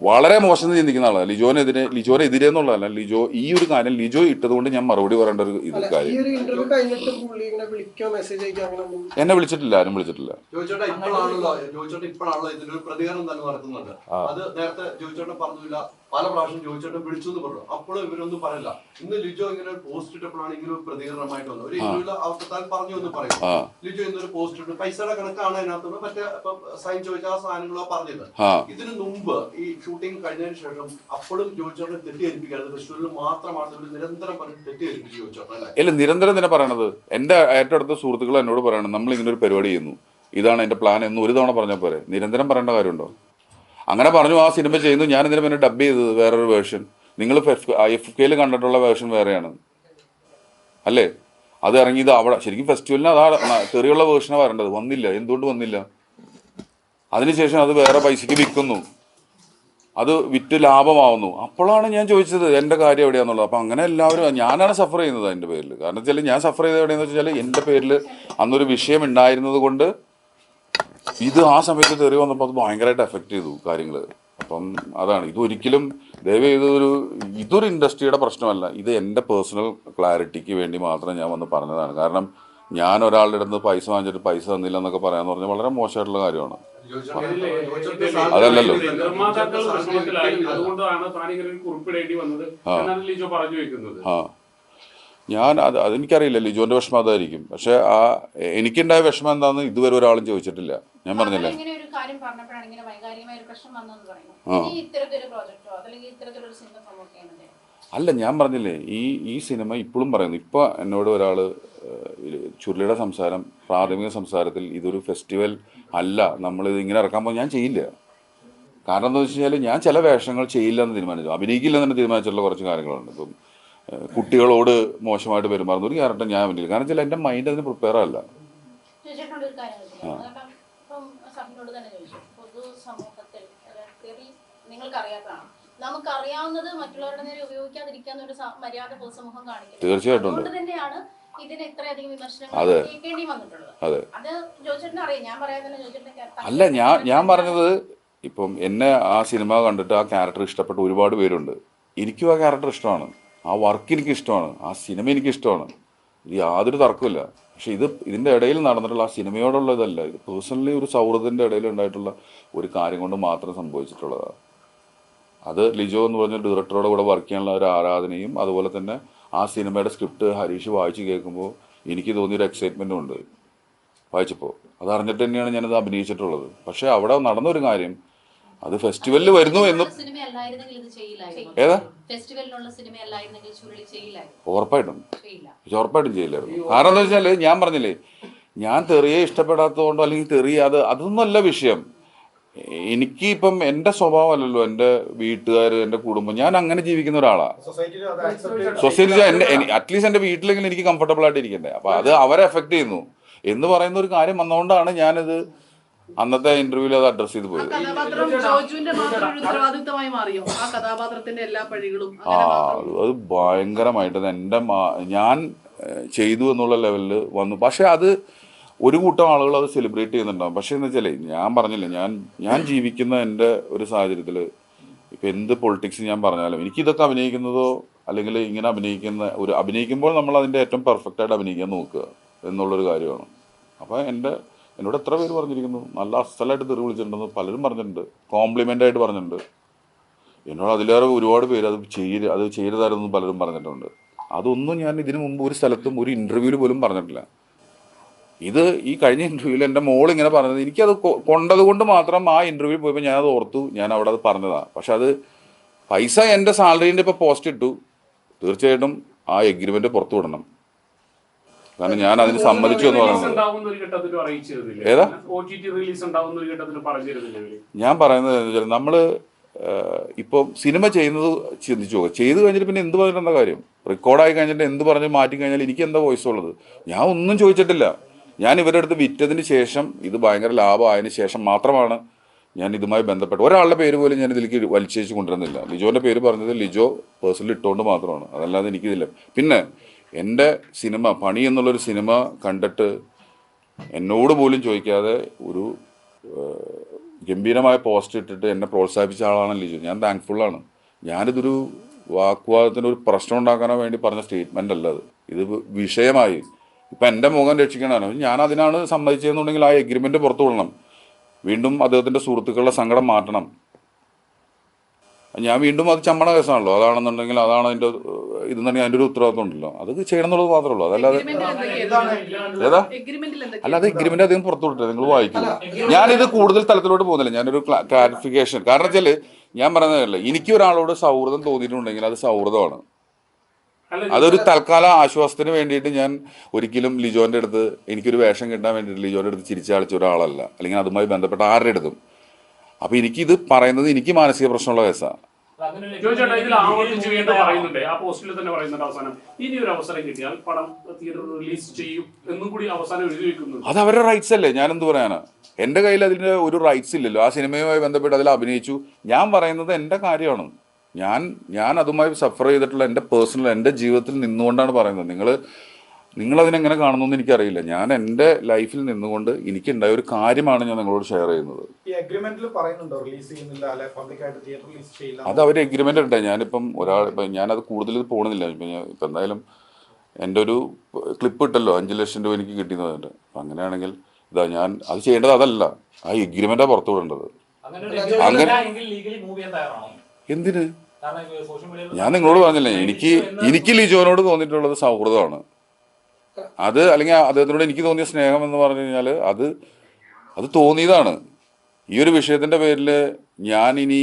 വളരെ മോശം ചിന്തിക്കുന്ന ആളാണ് ലിജോനെതിരെ ലിജോനെ എതിരെ എന്നുള്ളതല്ല. ലിജോ ഈ ഒരു കാര്യം ലിജോ ഇട്ടതുകൊണ്ട് ഞാൻ മറുപടി പറയേണ്ട ഒരു ഇത് കാര്യം. ഒരു ഇന്റർവ്യൂ കഴിഞ്ഞിട്ട് പുള്ളി വിളിക്കോ മെസ്സേജ് അയക്കോ അങ്ങനെ എന്നെ വിളിച്ചിട്ടില്ല ആരും വിളിച്ചിട്ടില്ല. ഇപ്പോഴാണല്ലോ ഇതിനൊരു പ്രതികരണം തന്നെ നടത്തുന്നുണ്ട് അത് നേരത്തെ ജോയിച്ചോട്ടെ പറഞ്ഞില്ല. പല പ്രാവശ്യം ജോയിച്ചോട്ടെ വിളിച്ചു എന്ന് പറഞ്ഞു. അപ്പോഴും ഇവരൊന്നും പറയില്ല. ഇന്ന് ലിജോ ഇങ്ങനെ ഒരു പോസ്റ്റ് ഇട്ടപ്പോഴാണ് ഇങ്ങനെ ഒരു പ്രതികരണമായിട്ട് വന്നത്. ഒരു ഇന്റർവ്യൂൽ അവസ്ഥ താൻ പറഞ്ഞു എന്ന് പറയും. ലിജോ ഇന്നൊരു പോസ്റ്റ് ഇട്ടു. പൈസയുടെ കണക്കാണ് അതിനകത്ത് മറ്റേ സൈൻ ചോദിച്ച ആ സാധനങ്ങളോ പറഞ്ഞത്. ഇതിനു മുമ്പ് ഈ ഷൂട്ടിംഗ് കഴിഞ്ഞതിന് ശേഷം അപ്പോഴും ജോയിച്ചോട്ടെ തെറ്റിദ്ധരിപ്പിക്കാതെ തൃശ്ശൂരിൽ മാത്രമാണ് ഇവർ നിരന്തരം പറഞ്ഞ് തെറ്റിദ്ധരിപ്പിച്ച് ജോയിച്ചോട്ടെ അല്ലേ? നിരന്തരം തന്നെ പറയണത്. എന്റെ ഏറ്റവും അടുത്ത സുഹൃത്തുക്കൾ എന്നോട് പറയണം നമ്മൾ ഇങ്ങനെ ഒരു പരിപാടി ചെയ്യുന്നു. ഇതാണ് എന്റെ പ്ലാൻ എന്ന് ഒരു തവണ പറഞ്ഞാൽ പോരെ. നിരന്തരം പറയേണ്ട കാര്യമുണ്ടോ? അങ്ങനെ പറഞ്ഞു ആ സിനിമ ചെയ്യുന്നു. ഞാൻ ഇതിനെ പിന്നെ ഡബ് ചെയ്തത് വേറൊരു വേർഷൻ നിങ്ങൾ എഫ് കെയിൽ കണ്ടിട്ടുള്ള വേർഷൻ വേറെയാണ്. അല്ലേ? അത് ഇറങ്ങിയത് അവിടെ. ശരിക്കും ഫെസ്റ്റിവലിന് അതാ ചെറിയുള്ള വേർഷനാണ് വരേണ്ടത്. വന്നില്ല. എന്തുകൊണ്ട് വന്നില്ല? അതിനുശേഷം അത് വേറെ പൈസക്ക് വിൽക്കുന്നു. അത് വിറ്റ് ലാഭമാവുന്നു. അപ്പോഴാണ് ഞാൻ ചോദിച്ചത് എന്റെ കാര്യം എവിടെയാണെന്നുള്ളത് അപ്പം അങ്ങനെ എല്ലാവരും ഞാനാണ് സഫർ ചെയ്യുന്നത് അതിന്റെ പേരിൽ. കാരണം വെച്ചാൽ ഞാൻ സഫർ ചെയ്തത് എവിടെയെന്ന് വെച്ചാൽ എന്റെ പേരിൽ അന്നൊരു വിഷയം ഉണ്ടായിരുന്നത് കൊണ്ട് ഇത് ആ സമയത്ത് തെറി വന്നപ്പോൾ അത് ഭയങ്കരമായിട്ട് എഫക്റ്റ് ചെയ്തു കാര്യങ്ങൾ അപ്പം അതാണ്. ഇതൊരിക്കലും ദയവ് ഇതൊരു ഇതൊരു ഇൻഡസ്ട്രിയുടെ പ്രശ്നമല്ല. ഇത് എന്റെ പേഴ്സണൽ ക്ലാരിറ്റിക്ക് വേണ്ടി മാത്രം ഞാൻ വന്ന് പറഞ്ഞതാണ്. കാരണം ഞാൻ ഒരാളുടെ അടുത്ത് പൈസ വാങ്ങിച്ചിട്ട് പൈസ തന്നില്ല എന്നൊക്കെ പറയാന്ന് പറഞ്ഞാൽ വളരെ മോശമായിട്ടുള്ള കാര്യമാണ്. അതല്ലല്ലോ. ആ. ഞാൻ അത് അതെനിക്കറിയില്ല ലിജോന്റെ വിഷമം അതായിരിക്കും. പക്ഷെ ആ എനിക്കുണ്ടായ വിഷമം എന്താന്ന് ഇതുവരെ ഒരാളും ചോദിച്ചിട്ടില്ല. ഞാൻ പറഞ്ഞില്ലേ? അല്ല ഞാൻ പറഞ്ഞില്ലേ ഈ ഈ സിനിമ ഇപ്പോഴും പറയുന്നു. ഇപ്പൊ എന്നോട് ഒരാൾ ചുരുളിയുടെ സംസാരം പ്രാഥമിക സംസാരത്തിൽ ഇതൊരു ഫെസ്റ്റിവൽ അല്ല നമ്മളിത് ഇങ്ങനെ ഇറക്കാൻ പോകും. ഞാൻ ചെയ്യില്ല. കാരണം എന്താ വെച്ച് കഴിഞ്ഞാൽ ഞാൻ ചില വേഷങ്ങൾ ചെയ്യില്ല എന്ന് തീരുമാനിച്ചു. അഭിനയിക്കില്ല എന്ന് തീരുമാനിച്ചിട്ടുള്ള കുറച്ച് കാര്യങ്ങളുണ്ട്. ഇപ്പം കുട്ടികളോട് മോശമായിട്ട് പെരുമാറുന്ന ഒരു ക്യാരക്ടർ ഞാൻ അഭിനയിക്കില്ല കാരണം വെച്ചാൽ എന്റെ മൈൻഡ് അതിന് പ്രിപ്പയർ അല്ല. ചോദിച്ചിട്ടുണ്ട് ഒരു കാര്യം ചോദിച്ചിട്ടുണ്ട്. കാരണം ഇപ്പം തന്നെ ചോദിച്ചു. പൊതു സമൂഹത്തിൽ തെറി നിങ്ങൾക്ക് അറിയാത്തതാണ് നമുക്ക് അറിയാവുന്നത് മറ്റുള്ളവരുടെ നേരെ ഉപയോഗിക്കാതിരിക്കാന്ന് ഒരു മര്യാദ പൊതുസമൂഹം കാണിക്കുന്നത് തീർച്ചയായിട്ടും. അതുകൊണ്ട് തന്നെയാണ് അല്ല ഞാൻ ഞാൻ പറഞ്ഞത് ഇപ്പം എന്നെ ആ സിനിമ കണ്ടിട്ട് ആ ക്യാരക്ടർ ഇഷ്ടപ്പെട്ട ഒരുപാട് പേരുണ്ട്. എനിക്കും ആ ക്യാരക്ടർ ഇഷ്ടമാണ്. ആ വർക്ക് എനിക്ക് ഇഷ്ടമാണ് ആ സിനിമ എനിക്ക് ഇഷ്ടമാണ് ഇത് യാതൊരു തർക്കമില്ല പക്ഷെ ഇത് ഇതിന്റെ ഇടയിൽ നടന്നിട്ടുള്ള ആ സിനിമയോടുള്ള ഇതല്ല. ഇത് പേഴ്സണലി ഒരു സൗഹൃദത്തിന്റെ ഇടയിൽ ഉണ്ടായിട്ടുള്ള ഒരു കാര്യം കൊണ്ട് മാത്രം സംഭവിച്ചിട്ടുള്ളതാണ്. അത് ലിജോ എന്ന് പറഞ്ഞ ഡയറക്ടറുടെ കൂടെ വർക്ക് ചെയ്യാനുള്ള ഒരു ആരാധനയും അതുപോലെ തന്നെ ആ സിനിമയുടെ സ്ക്രിപ്റ്റ് ഹരീഷ് വായിച്ച് കേൾക്കുമ്പോൾ എനിക്ക് തോന്നിയൊരു എക്സൈറ്റ്മെന്റും ഉണ്ട്. വായിച്ചപ്പോൾ. അത് അറിഞ്ഞിട്ട് തന്നെയാണ് ഞാനത് അഭിനയിച്ചിട്ടുള്ളത്. പക്ഷേ അവിടെ നടന്നൊരു കാര്യം അത് ഫെസ്റ്റിവലിൽ വരുന്നു എന്ന് സിനിമ അല്ലായിരുന്നെങ്കിൽ ഇത് ചെയ്യില്ലായിരുന്നു. ഏതാ? ഫെസ്റ്റിവലിനുള്ള സിനിമ അല്ലായിരുന്നെങ്കിൽ ചുരുളി ചെയ്യില്ലായിരുന്നു. ഉറപ്പായിട്ടും. ചെയ്യില്ല. ഉറപ്പായിട്ടും ചെയ്യില്ലായിരുന്നു. കാരണം എന്താ വെച്ചാൽ ഞാൻ പറഞ്ഞില്ലേ ഞാൻ തെറിയെ ഇഷ്ടപ്പെടാത്തതുകൊണ്ടോ അല്ലെങ്കിൽ തെറി അത് അതൊന്നുമല്ല വിഷയം. എനിക്ക് ഇപ്പം എന്റെ സ്വഭാവമല്ലല്ലോ എന്റെ വീട്ടുകാർ എന്റെ കുടുംബം ഞാൻ അങ്ങനെ ജീവിക്കുന്ന ഒരാളാണ് സൊസൈറ്റി എന്റെ അറ്റ്ലീസ്റ്റ് എന്റെ വീട്ടിലെങ്കിലും എനിക്ക് കംഫർട്ടബിൾ ആയിട്ട് ഇരിക്കണ്ടേ. അപ്പൊ അത് അവരെ എഫക്ട് ചെയ്യുന്നു. എന്ന് പറയുന്ന ഒരു കാര്യം വന്നുകൊണ്ടാണ് ഞാനിത് അന്നത്തെ ഇന്റർവ്യൂവിൽ അത് അഡ്രസ് ചെയ്ത് പോയത്. ആ അത് ഭയങ്കരമായിട്ട് എന്റെ ഞാൻ ചെയ്തു എന്നുള്ള ലെവലിൽ വന്നു. പക്ഷെ അത് ഒരു കൂട്ടം ആളുകൾ അത് സെലിബ്രേറ്റ് ചെയ്യുന്നുണ്ടാവും. പക്ഷെ എന്ന് വെച്ചാലേ ഞാൻ പറഞ്ഞില്ലേ ഞാൻ ഞാൻ ജീവിക്കുന്ന എന്റെ ഒരു സാഹചര്യത്തിൽ ഇപ്പം എന്ത് പൊളിറ്റിക്സ് ഞാൻ പറഞ്ഞാലും എനിക്കിതൊക്കെ അഭിനയിക്കുന്നതോ അല്ലെങ്കിൽ ഇങ്ങനെ അഭിനയിക്കുന്ന ഒരു അഭിനയിക്കുമ്പോൾ നമ്മൾ അതിന്റെ ഏറ്റവും പെർഫെക്റ്റ് ആയിട്ട് അഭിനയിക്കാൻ നോക്കുക എന്നുള്ളൊരു കാര്യമാണ്. അപ്പോൾ എന്റെ എന്നോട് എത്ര പേര് പറഞ്ഞിരിക്കുന്നു? നല്ല അസലായിട്ട് തെറി വിളിച്ചിട്ടുണ്ടെന്ന് പലരും പറഞ്ഞിട്ടുണ്ട്. കോംപ്ലിമെന്റ് ആയിട്ട് പറഞ്ഞിട്ടുണ്ട്. എന്നോട് അതിലേറെ ഒരുപാട് പേര് അത് ചെയ്ത് അത് ചെയ്തതായിരുന്നു പലരും പറഞ്ഞിട്ടുണ്ട്. അതൊന്നും ഞാൻ ഇതിനു മുമ്പ് ഒരു സ്ഥലത്തും ഒരു ഇന്റർവ്യൂവിൽ പോലും പറഞ്ഞിട്ടില്ല. ഇത് ഈ കഴിഞ്ഞ ഇന്റർവ്യൂവിൽ എന്റെ മോൾ ഇങ്ങനെ പറഞ്ഞത്. എനിക്കത് കൊണ്ടത് കൊണ്ട് മാത്രം ആ ഇന്റർവ്യൂവിൽ പോയപ്പോൾ ഞാനത് ഓർത്തു. ഞാൻ അവിടെ അത് പറഞ്ഞതാണ് പക്ഷെ അത് പൈസ എന്റെ സാലറീന്റെ ഇപ്പോൾ പോസ്റ്റ് ഇട്ടു. തീർച്ചയായിട്ടും ആ എഗ്രിമെന്റ് പുറത്തു വിടണം. കാരണം ഞാൻ അതിന് സമ്മതിച്ചു എന്ന് പറയുന്നത്. ഏതാ? ഞാൻ പറയുന്നത് നമ്മൾ ഇപ്പൊ ഇപ്പോൾ സിനിമ ചെയ്യുന്നത് ചിന്തിച്ചു പോകുക ചെയ്തു കഴിഞ്ഞിട്ട് പിന്നെ എന്ത് പറഞ്ഞിട്ട് എന്താ കാര്യം റെക്കോർഡായി കഴിഞ്ഞിട്ട് എന്ത് പറഞ്ഞ് മാറ്റി കഴിഞ്ഞാൽ എനിക്ക് എന്താ വോയിസ് ഉള്ളത്? ഞാൻ ഒന്നും ചോദിച്ചിട്ടില്ല. ഞാൻ ഇവരുടെ അടുത്ത് വിറ്റതിന് ശേഷം ഇത് ഭയങ്കര ലാഭമായതിനു ശേഷം മാത്രമാണ് ഞാൻ ഇതുമായി ബന്ധപ്പെട്ട് ഒരാളുടെ പേര് പോലും ഞാൻ ഇതിലേക്ക് വലിച്ചേച്ച് കൊണ്ടുവരുന്നില്ല. ലിജോന്റെ പേര് പറഞ്ഞത് ലിജോ പേഴ്സണലി ഇട്ടുകൊണ്ട് മാത്രമാണ്. അതല്ലാതെ എനിക്കിതില്ല. പിന്നെ എന്റെ സിനിമ പണി എന്നുള്ളൊരു സിനിമ കണ്ടിട്ട് എന്നോട് പോലും ചോദിക്കാതെ ഒരു ഗംഭീരമായ പോസ്റ്റ് ഇട്ടിട്ട് എന്നെ പ്രോത്സാഹിപ്പിച്ച ആളാണ് ലിജു. ഞാൻ താങ്ക്ഫുള്ളാണ് ഞാനിതൊരു വാക്വാദത്തിന് ഒരു പ്രശ്നം ഉണ്ടാക്കാനോ വേണ്ടി പറഞ്ഞ സ്റ്റേറ്റ്മെന്റ് അല്ല അത്. ഇത് വിഷയമായി. ഇപ്പം എന്റെ മുഖം രക്ഷിക്കണമല്ലോ ഞാൻ അതിനാണ് സമ്മതിച്ചതെന്നുണ്ടെങ്കിൽ ആ എഗ്രിമെന്റ് പുറത്തു വിടണം. വീണ്ടും അദ്ദേഹത്തിന്റെ സുഹൃത്തുക്കളുടെ സങ്കടം മാറ്റണം. ഞാൻ വീണ്ടും അത് ചമ്മണ കേസാണല്ലോ. അതാണെന്നുണ്ടെങ്കിൽ അതാണ് അതിന്റെ ഇതെന്നുണ്ടെങ്കിൽ അതിന്റെ ഒരു ഉത്തരവാദിത്വം ഉണ്ടല്ലോ. അത് ചെയ്യണം എന്നുള്ളത് മാത്രമേ ഉള്ളൂ. അതല്ലാതെ ഏതാ? അല്ലാതെ എഗ്രിമെന്റ് അധികം പുറത്തു വിട്ടില്ല നിങ്ങൾ വായിക്കില്ല ഞാനിത് കൂടുതൽ തലത്തിലോട്ട് പോകുന്നില്ല. ഞാനൊരു ക്ലാരിഫിക്കേഷൻ കാരണം വെച്ചാൽ ഞാൻ പറയുന്നതല്ല എനിക്ക് ഒരാളോട് സൗഹൃദം തോന്നിയിട്ടുണ്ടെങ്കിൽ അത് സൗഹൃദമാണ്. അതൊരു തൽക്കാല ആശ്വാസത്തിന് വേണ്ടിയിട്ട് ഞാൻ ഒരിക്കലും ലിജോന്റെ അടുത്ത് എനിക്കൊരു വേഷം കിട്ടാൻ വേണ്ടിയിട്ട് ലിജോന്റെ അടുത്ത് ചിരിച്ചാളിച്ച ഒരാളല്ല. അല്ലെങ്കിൽ അതുമായി ബന്ധപ്പെട്ട ആരുടെ അടുത്തും. അപ്പൊ എനിക്കിത് പറയുന്നത് എനിക്ക് മാനസിക പ്രശ്നമുള്ള കേസാണ് ചോദിച്ചേട്ടാ ഇതിൽ ആവർത്തിച്ച് വീണ്ടും പറയുന്നുണ്ട്. ആ പോസ്റ്റിൽ തന്നെ പറയുന്നുണ്ട് അവസാനം. ഇനി ഒരു അവസരം കിട്ടിയാൽ പടം തിയേറ്റർ റിലീസ് ചെയ്യും എന്നും കൂടി അവസാനം എഴുതി വെക്കുന്നു അത് അവരുടെ റൈറ്റ്സ് അല്ലേ? ഞാൻ എന്ത് പറയാനാ? എന്റെ കയ്യിൽ അതിന്റെ ഒരു റൈറ്റ്സ് ഇല്ലല്ലോ. ആ സിനിമയുമായി ബന്ധപ്പെട്ട് അതിൽ അഭിനയിച്ചു. ഞാൻ പറയുന്നത് എന്റെ കാര്യമാണ്. ഞാൻ ഞാൻ അതുമായി സഫർ ചെയ്തിട്ടുള്ള എന്റെ പേഴ്സണൽ എന്റെ ജീവിതത്തിൽ നിന്നുകൊണ്ടാണ് പറയുന്നത്. നിങ്ങൾ നിങ്ങൾ അതിനെങ്ങനെ കാണുന്നു എന്ന് എനിക്കറിയില്ല. ഞാൻ എന്റെ ലൈഫിൽ നിന്നുകൊണ്ട് എനിക്കുണ്ടായ ഒരു കാര്യമാണ് ഞാൻ നിങ്ങളോട് ഷെയർ ചെയ്യുന്നത്. ഈ അഗ്രിമെന്റിൽ പറയുന്നുണ്ടോ? റിലീസ് ചെയ്യുന്നില്ല അല്ലെ പബ്ലിക് ആയിട്ട് തിയേറ്റർ ചെയ്യില്ല? അത് അവർ എഗ്രിമെന്റ് ഉണ്ട് ഞാനിപ്പം ഒരാൾ ഇപ്പം ഞാനത് കൂടുതൽ പോകണമെന്നില്ല ഇപ്പം ഞാൻ ഇപ്പം എന്തായാലും എന്റെ ഒരു ക്ലിപ്പ് ഇട്ടല്ലോ. അഞ്ച് ലക്ഷം രൂപ എനിക്ക് കിട്ടിയെന്ന് പറഞ്ഞിട്ട്. അപ്പം അങ്ങനെയാണെങ്കിൽ ഇതാ ഞാൻ അത് ചെയ്യേണ്ടത് അതല്ല. ആ എഗ്രിമെന്റാണ് പുറത്തു വിടേണ്ടത്. അങ്ങനെ എന്തിന്? കാരണം സോഷ്യൽ മീഡിയയിൽ ഞാൻ നിങ്ങളോട് പറഞ്ഞില്ലേ എനിക്ക് എനിക്ക് ലിജോനോട് തോന്നിയിട്ടുള്ളത് സൗഹൃദമാണ്. അത് അല്ലെങ്കിൽ അദ്ദേഹത്തിനോട് എനിക്ക് തോന്നിയ സ്നേഹം എന്ന് പറഞ്ഞു കഴിഞ്ഞാൽ അത് അത് തോന്നിയതാണ്. ഈ ഒരു വിഷയത്തിന്റെ പേരിൽ ഞാൻ ഇനി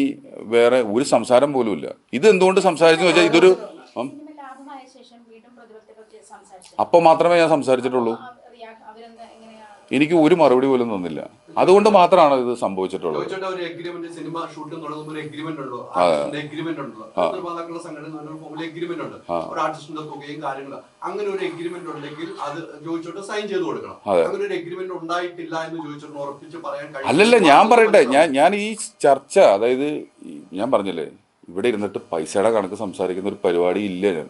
വേറെ ഒരു സംസാരം പോലും ഇല്ല. ഇത് എന്തുകൊണ്ട് സംസാരിച്ചു വെച്ചാൽ ഇതൊരു അപ്പം മാത്രമേ ഞാൻ സംസാരിച്ചിട്ടുള്ളൂ. എനിക്ക് ഒരു മറുപടി പോലും തന്നില്ല. അതുകൊണ്ട് മാത്രമാണ് ഇത് സംഭവിച്ചിട്ടുള്ളത്. അങ്ങനെ ഒരു എഗ്രിമെന്റ് ഉണ്ടെങ്കിൽ അത് സൈൻ ചെയ്ത് കൊടുക്കണം. അങ്ങനെ ഒരു എഗ്രിമെന്റ് ഉണ്ടായിട്ടില്ല എന്ന് ഉറപ്പിച്ച് പറയാൻ കഴിയും അല്ലല്ല ഞാൻ പറയട്ടെ. ഞാൻ ഞാൻ ഈ ചർച്ച അതായത് ഞാൻ പറഞ്ഞില്ലേ ഇവിടെ ഇരുന്നിട്ട് പൈസയുടെ കണക്ക് സംസാരിക്കുന്ന ഒരു പരിപാടി ഇല്ല ഞാൻ.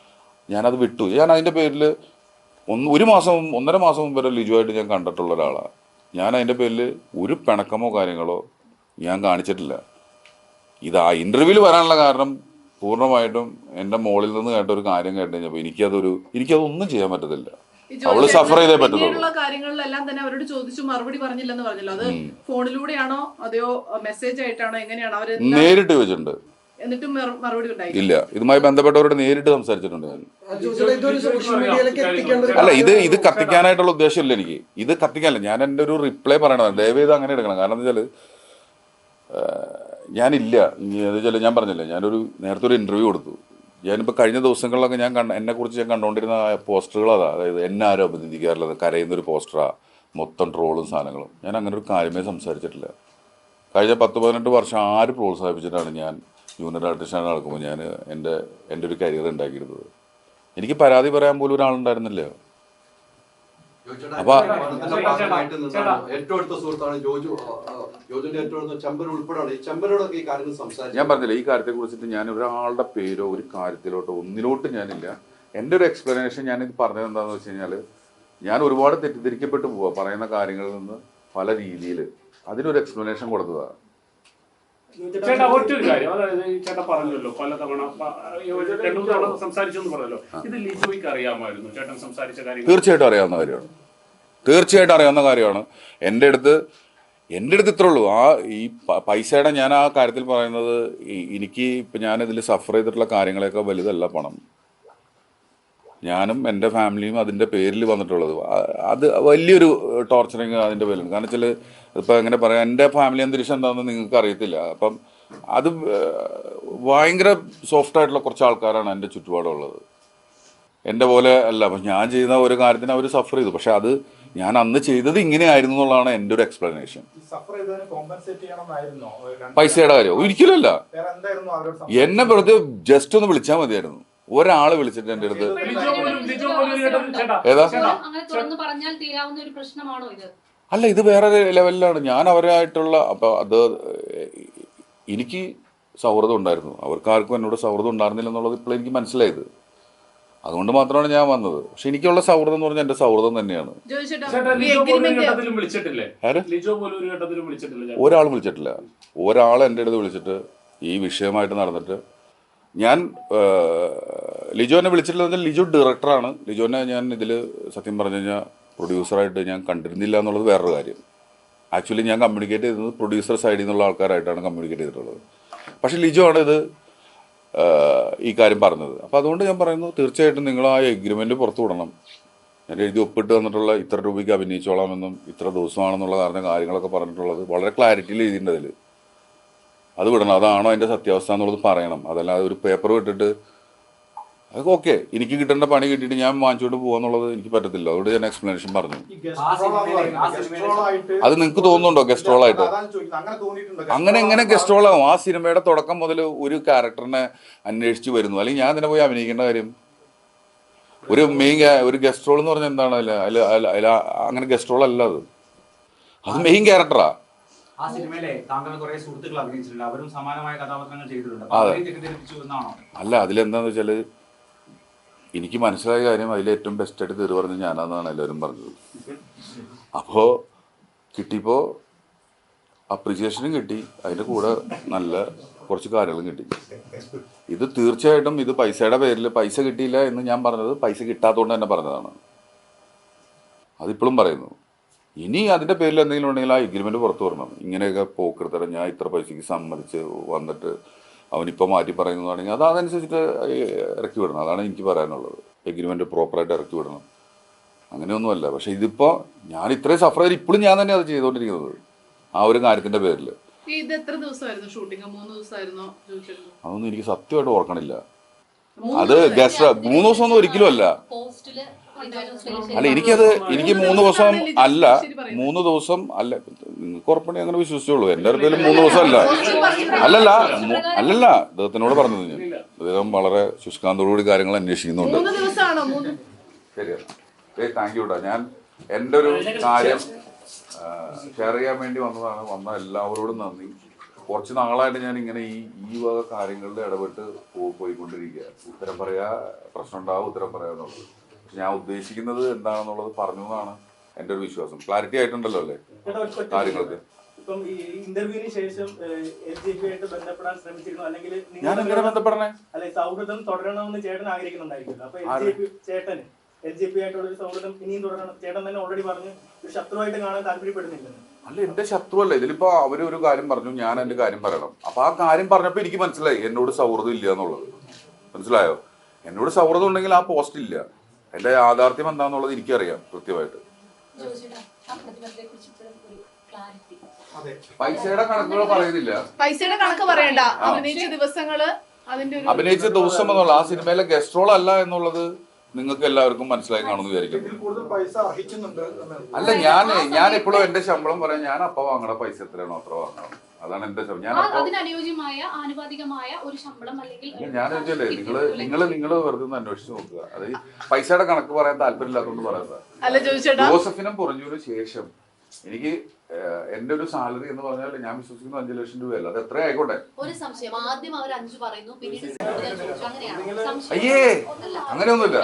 ഞാനത് വിട്ടു. ഞാൻ അതിന്റെ പേരിൽ ഒന്ന് ഒരു മാസം ഒന്നര മാസം മുമ്പ് വരെ ലിജുവായിട്ട് ഞാൻ കണ്ടിട്ടുള്ള ഒരാളാണ് ഞാൻ അതിന്റെ പേരിൽ ഒരു പിണക്കമോ കാര്യങ്ങളോ ഞാൻ കാണിച്ചിട്ടില്ല. ഇത് ആ ഇന്റർവ്യൂവിൽ വരാനുള്ള കാരണം പൂർണമായിട്ടും എന്റെ മോളിൽ നിന്ന് കേട്ട ഒരു കാര്യം കേട്ട് കഴിഞ്ഞപ്പോൾ എനിക്കതൊരു എനിക്കതൊന്നും ചെയ്യാൻ പറ്റത്തില്ല. അവൾ സഫർ ചെയ്തേ പറ്റത്തുള്ളൂ. കാര്യങ്ങളിലെല്ലാം തന്നെ അവരോട് ചോദിച്ചു മറുപടി പറഞ്ഞില്ലെന്ന് പറഞ്ഞല്ലോ. അത് ഫോണിലൂടെയാണോ അതെയോ മെസ്സേജ് ആയിട്ടാണോ എങ്ങനെയാണോ നേരിട്ട് വെച്ചിട്ടുണ്ട് എന്നിട്ടും മറുപടി ഉണ്ടായി ഇല്ല. ഇതുമായി ബന്ധപ്പെട്ടവരോട് നേരിട്ട് സംസാരിച്ചിട്ടുണ്ട് ഞാൻ. അല്ല ഇത്. ഇത് കത്തിക്കാനായിട്ടുള്ള ഉദ്ദേശമില്ല എനിക്ക്. ഇത് കത്തിക്കാനല്ല. ഞാൻ എന്റെ ഒരു റിപ്ലൈ പറയണതാണ് ദയവേത് അങ്ങനെ എടുക്കണം. കാരണം എന്താ വെച്ചാൽ ഞാനില്ല. എന്താ വെച്ചാൽ ഞാൻ പറഞ്ഞില്ല ഞാനൊരു നേരത്തെ ഒരു ഇന്റർവ്യൂ കൊടുത്തു. ഞാനിപ്പോൾ കഴിഞ്ഞ ദിവസങ്ങളിലൊക്കെ ഞാൻ കണ്ട എന്നെക്കുറിച്ച് ഞാൻ കണ്ടുകൊണ്ടിരുന്ന പോസ്റ്ററുകൾ അതാ അതായത് എന്നെ ആരും അഭിനന്ദിക്കാറില്ല കരയുന്നൊരു പോസ്റ്ററാ മൊത്തം ട്രോളും സാധനങ്ങളും. ഞാൻ അങ്ങനെ ഒരു കാര്യമേ സംസാരിച്ചിട്ടില്ല. കഴിഞ്ഞ പത്ത് പതിനെട്ട് വർഷം ആര് പ്രോത്സാഹിപ്പിച്ചിട്ടാണ് ഞാൻ ജൂനിയർ ആർട്ടിസ്റ്റാണ് നടക്കുമ്പോൾ ഞാൻ എന്റെ എന്റെ ഒരു കരിയർ ഉണ്ടാക്കിയിരുന്നത്. എനിക്ക് പരാതി പറയാൻ പോലും ഒരാളുണ്ടായിരുന്നില്ല. ജോജുയുടെ അപ്പൊ- ഞാൻ പറഞ്ഞില്ല ഈ കാര്യത്തെ കുറിച്ചിട്ട് ഞാൻ ഒരാളുടെ പേരോ ഒരു കാര്യത്തിലോട്ടോ ഒന്നിലോട്ട് ഞാനില്ല. എന്റെ ഒരു എക്സ്പ്ലനേഷൻ ഞാൻ ഇത് പറഞ്ഞത് എന്താണെന്ന് വെച്ച് കഴിഞ്ഞാൽ ഞാൻ ഒരുപാട് തെറ്റിദ്ധരിക്കപ്പെട്ടു പോവാ പറയുന്ന കാര്യങ്ങളിൽ നിന്ന് പല രീതിയിൽ അതിനൊരു എക്സ്പ്ലനേഷൻ കൊടുത്തതാണ് ചേട്ടാ ഒറ്റൊരു കാര്യം. അതായത് ചേട്ടാ ചേട്ടൻ പറഞ്ഞല്ലോ പല തവണ രണ്ടു മൂന്ന് തവണ സംസാരിച്ചു എന്ന് പറഞ്ഞല്ലോ. ഇത് ലിജോയ്ക്ക് അറിയാമായിരുന്നു ചേട്ടൻ സംസാരിച്ച കാര്യം തീർച്ചയായിട്ടും അറിയാവുന്ന കാര്യമാണ്. തീർച്ചയായിട്ടും അറിയാവുന്ന കാര്യമാണ്. എന്റെ അടുത്ത് എന്റെ അടുത്ത് ഇത്രേ ഉള്ളൂ. ആ ഈ പൈസയുടെ ഞാൻ ആ കാര്യത്തിൽ പറയുന്നത് എനിക്ക് ഇപ്പം ഞാനിതിൽ സഫർ ചെയ്തിട്ടുള്ള കാര്യങ്ങളെയൊക്കെ വലുതല്ല പണം. ഞാനും എന്റെ ഫാമിലിയും അതിന്റെ പേരിൽ വന്നിട്ടുള്ളത്. അത് വലിയൊരു ടോർച്ചറിങ് അതിന്റെ പേരിൽ കാരണം വെച്ചാൽ ഇപ്പം എങ്ങനെ പറയാം എന്റെ ഫാമിലി അന്തരീക്ഷം എന്താണെന്ന് നിങ്ങൾക്ക് അറിയത്തില്ല അപ്പം അത് ഭയങ്കര സോഫ്റ്റ് ആയിട്ടുള്ള കുറച്ച് ആൾക്കാരാണ് എന്റെ ചുറ്റുപാടുള്ളത് എന്റെ പോലെ അല്ല അപ്പം ഞാൻ ചെയ്യുന്ന ഒരു കാര്യത്തിന് അവർ സഫർ ചെയ്തു പക്ഷെ അത് ഞാൻ അന്ന് ചെയ്തത് ഇങ്ങനെയായിരുന്നു എന്നുള്ളതാണ് എന്റെ ഒരു എക്സ്പ്ലനേഷൻ പൈസയുടെ കാര്യം ഒരിക്കലല്ല എന്നെ വെറുതെ ജസ്റ്റ് ഒന്ന് വിളിച്ചാൽ മതിയായിരുന്നു ഒരാൾ വിളിച്ചിട്ട് എന്റെ അടുത്ത് ഏതാ അല്ല ഇത് വേറെ ലെവലിലാണ്. ഞാൻ അവരായിട്ടുള്ള അപ്പോൾ അത് എനിക്ക് സൗഹൃദം ഉണ്ടായിരുന്നു. അവർക്ക് ആർക്കും എന്നോട് സൗഹൃദം ഉണ്ടായിരുന്നില്ല എന്നുള്ളത് ഇപ്പോൾ എനിക്ക് മനസ്സിലായത്. അതുകൊണ്ട് മാത്രമാണ് ഞാൻ വന്നത്. പക്ഷെ എനിക്കുള്ള സൗഹൃദം എന്ന് പറഞ്ഞാൽ എന്റെ സൗഹൃദം തന്നെയാണ്. ഒരാൾ വിളിച്ചിട്ടില്ല. ഒരാൾ എന്റെ അടുത്ത് വിളിച്ചിട്ട് ഈ വിഷയമായിട്ട് നടന്നിട്ട് ഞാൻ ലിജോനെ വിളിച്ചിട്ടില്ല ലിജോ ഡയറക്ടറാണ് ലിജോനെ ഞാൻ ഇതിൽ സത്യം പറഞ്ഞു കഴിഞ്ഞാൽ പ്രൊഡ്യൂസറായിട്ട് ഞാൻ കണ്ടിരുന്നില്ല എന്നുള്ളത് വേറൊരു കാര്യം. ആക്ച്വലി ഞാൻ കമ്മ്യൂണിക്കേറ്റ് ചെയ്തത് പ്രൊഡ്യൂസർ സൈഡിൽ നിന്നുള്ള ആൾക്കാരായിട്ടാണ് കമ്മ്യൂണിക്കേറ്റ് ചെയ്തിട്ടുള്ളത്. പക്ഷേ ലിജോ ആണ് ഇത് ഈ കാര്യം പറഞ്ഞത്. അപ്പോൾ അതുകൊണ്ട് ഞാൻ പറയുന്നു തീർച്ചയായിട്ടും നിങ്ങൾ ആ എഗ്രിമെന്റ് പുറത്തു വിടണം. ഞാൻ എഴുതി ഒപ്പിട്ട് തന്നിട്ടുള്ള ഇത്ര രൂപയ്ക്ക് അഭിനയിച്ചോളാമെന്നും ഇത്ര ദിവസമാണെന്നുള്ള കാരണം കാര്യങ്ങളൊക്കെ പറഞ്ഞിട്ടുള്ളത് വളരെ ക്ലാരിറ്റിയിൽ എഴുതിയിട്ടുണ്ട് അതിൽ അത് വിടണം. അതാണോ അതിന്റെ സത്യാവസ്ഥ എന്നുള്ളത് പറയണം. അതല്ലാതെ ഒരു പേപ്പർ വിട്ടിട്ട് അതൊക്കെ ഓക്കെ. എനിക്ക് കിട്ടേണ്ട പണി കിട്ടിയിട്ട് ഞാൻ വാങ്ങിച്ചുകൊണ്ട് പോകാന്നുള്ളത് എനിക്ക് പറ്റത്തില്ല. അതുകൊണ്ട് ഞാൻ എക്സ്പ്ലനേഷൻ പറഞ്ഞു. അത് നിങ്ങൾക്ക് തോന്നുന്നുണ്ടോ ഗസ്റ്റ് റോൾ ആയിട്ട്? അങ്ങനെ തോന്നിയിട്ടുണ്ടോ അങ്ങനെ എങ്ങനെ ഗസ്റ്റ് റോൾ ആവും ആ സിനിമയുടെ തുടക്കം മുതൽ ഒരു ക്യാരക്ടറിനെ അന്വേഷിച്ച് വരുന്നു. അല്ലെങ്കിൽ ഞാൻ തന്നെ പോയി അഭിനയിക്കേണ്ട കാര്യം? ഒരു മെയിൻ ഒരു ഗസ്റ്റ് റോൾ എന്ന് പറഞ്ഞാൽ എന്താണ്? അല്ല അങ്ങനെ ഗസ്റ്റ് റോൾ അല്ല അത്. അത് മെയിൻ ക്യാരക്ടറാ ആ. സിനിമയിലെ താങ്കൾ കുറെ സുഹൃത്തുക്കൾ അഭിനയിച്ചിട്ടുണ്ട്. അവരും സമാനമായ കഥാപാത്രങ്ങൾ ചെയ്തിട്ടുണ്ട്. അതെ. അല്ല അതിലെന്താന്ന് വെച്ചാൽ എനിക്ക് മനസ്സിലായ കാര്യം അതിൽ ഏറ്റവും ബെസ്റ്റായിട്ട് തീർ പറഞ്ഞത് ഞാനാന്നാണ് എല്ലാവരും പറഞ്ഞത്. അപ്പോൾ കിട്ടിയപ്പോൾ അപ്രിസിയേഷനും കിട്ടി അതിന്റെ കൂടെ നല്ല കുറച്ച് കാര്യങ്ങളും കിട്ടി. ഇത് തീർച്ചയായിട്ടും ഇത് പൈസയുടെ പേരിൽ പൈസ കിട്ടിയില്ല എന്ന് ഞാൻ പറഞ്ഞത് പൈസ കിട്ടാത്തതുകൊണ്ട് തന്നെ പറഞ്ഞതാണ്. അതിപ്പോഴും പറയുന്നു ഇനി അതിന്റെ പേരിൽ എന്തെങ്കിലും ഉണ്ടെങ്കിൽ ആ എഗ്രിമെന്റ് പുറത്ത് വരണം. ഇങ്ങനെയൊക്കെ പോക്കെടുത്തരം ഞാൻ ഇത്ര പൈസയ്ക്ക് സമ്മതിച്ച് വന്നിട്ട് അവനിപ്പോൾ മാറ്റി പറയുന്നതാണെങ്കിൽ അത് അതനുസരിച്ചിട്ട് ഇറക്കി വിടണം. അതാണ് എനിക്ക് പറയാനുള്ളത്. എഗ്രിമെന്റ് പ്രോപ്പറായിട്ട് ഇറക്കി വിടണം. അങ്ങനെയൊന്നുമല്ല. പക്ഷേ ഇതിപ്പോൾ ഞാൻ ഇത്രയും സഫർ ചെയ്ത് ഇപ്പോഴും ഞാൻ തന്നെ അത് ചെയ്തുകൊണ്ടിരിക്കുന്നത് ആ ഒരു കാര്യത്തിന്റെ പേരിൽ അതൊന്നും എനിക്ക് സത്യമായിട്ട് ഓർക്കണില്ല. അത് ഗസ്റ്റ് മൂന്ന് ദിവസം ഒന്നും ഒരിക്കലും അല്ല. അല്ല എനിക്കത് എനിക്ക് മൂന്ന് ദിവസം അല്ല മൂന്ന് ദിവസം അല്ല നിങ്ങൾക്ക് ഉറപ്പണി അങ്ങനെ വിശ്വസിച്ചോളൂ. എന്റെ അടുത്തേലും മൂന്ന് ദിവസം അല്ല. അല്ലല്ല അല്ലല്ല അദ്ദേഹത്തിനോട് പറഞ്ഞത് ഞാൻ. അദ്ദേഹം വളരെ ശുഷ്കാന്തോടുകൂടി കാര്യങ്ങൾ അന്വേഷിക്കുന്നുണ്ട്. മൂന്ന് ദിവസമാണോ? മൂന്ന് ശരിയാണ് താങ്ക് യു ഞാൻ എന്റെ ഒരു കാര്യം ഷെയർ ചെയ്യാൻ വേണ്ടി വന്നതാണ്. വന്ന എല്ലാവരോടും നന്ദി. കുറച്ച് നാളായിട്ട് ഞാൻ ഇങ്ങനെ ഈ ഈ വക കാര്യങ്ങളിൽ ഇടപെട്ട് പോയിക്കൊണ്ടിരിക്കുക ഉത്തരം പറയാ പ്രശ്നം ഉണ്ടാവും ഉത്തരം പറയാന്നുള്ളത്. ഞാൻ ഉദ്ദേശിക്കുന്നത് എന്താണെന്നുള്ളത് പറഞ്ഞു എന്നാണ് എന്റെ ഒരു വിശ്വാസം. ക്ലാരിറ്റി ആയിട്ടുണ്ടല്ലോ അല്ലേ? കാര്യങ്ങൾക്ക് ഇന്റർവ്യൂവിന് ശേഷം ബന്ധപ്പെടാൻ ശ്രമിച്ചിരുന്നു. അല്ലെങ്കിൽ ഞാൻ എങ്ങനെ ബന്ധപ്പെടണേ? അല്ലെ സൗഹൃദം തുടരണമെന്ന് ചേട്ടൻ ആഗ്രഹിക്കുന്നുണ്ടായിരിക്കുമല്ലോ. അപ്പൊ എൽ ആര്? ജെ ചേട്ടന് എൽ ജെ പി ആയിട്ടുള്ള ഒരു സൗഹൃദം ഇനിയും തുടരണം. ചേട്ടൻ തന്നെ ഓൾറെഡി പറഞ്ഞു ഒരു ശത്രുവായിട്ട് കാണാൻ താല്പര്യപ്പെടുന്നില്ലെന്ന്. അല്ല എന്റെ ശത്രുവല്ല. ഇതിലിപ്പോ അവർ ഒരു കാര്യം പറഞ്ഞു ഞാൻ എന്റെ കാര്യം പറയണം. അപ്പൊ ആ കാര്യം പറഞ്ഞപ്പോ എനിക്ക് മനസ്സിലായി എന്നോട് സൗഹൃദം ഇല്ല എന്നുള്ളത്. മനസ്സിലായോ? എന്നോട് സൗഹൃദം ഉണ്ടെങ്കിൽ ആ പോസ്റ്റ് ഇല്ല. എന്റെ യാഥാർത്ഥ്യം എന്താന്നുള്ളത് എനിക്കറിയാം കൃത്യമായിട്ട്. പൈസയുടെ കണക്കുകൾ പറയുന്നില്ല. പൈസയുടെ കണക്ക് പറയണ്ട. അഭിനയിച്ച ദിവസങ്ങൾ അതിന്റെ ഒരു അഭിനയിച്ച ദിവസം എന്നുള്ള ആ സിനിമയിലെ ഗസ്റ്റ് റോൾ അല്ല എന്നുള്ളത് നിങ്ങൾക്ക് എല്ലാവർക്കും മനസ്സിലായി കാണുമെന്ന് വിചാരിക്കുന്നു. അല്ല ഞാൻ ഞാൻ ഇപ്പോഴും എന്റെ ശമ്പളം പറയാൻ ഞാൻ അപ്പ വാങ്ങണ പൈസ എത്രയാണോ അത്ര വാങ്ങണം. അതാണ് എന്റെ ശമ്പളം. ഞാൻ ആ- അപ്പൊ ആനുപാതികമായ ഒരു ശമ്പളം അല്ലെങ്കിൽ ഞാൻ ചോദിച്ചല്ലേ നിങ്ങൾ നിങ്ങൾ നിങ്ങൾ വെറുതെ ഒന്ന് അന്വേഷിച്ച് നോക്കുക. അത് പൈസയുടെ കണക്ക് പറയാൻ താല്പര്യമില്ലാത്തതുകൊണ്ട് പറയാം ജോസഫിനും പൊറഞ്ഞൂര് ശേഷം എനിക്ക് എന്റെ ഒരു സാലറി എന്ന് പറഞ്ഞാൽ ഞാൻ വിശ്വസിക്കുന്ന അഞ്ചു ലക്ഷം രൂപയല്ല. അത് എത്ര ആയിക്കോട്ടെ? ഒരു സംശയം. ആദ്യം അവർ അഞ്ചു പറയുന്നു പിന്നീട് അയ്യേ അങ്ങനെയൊന്നുമില്ല.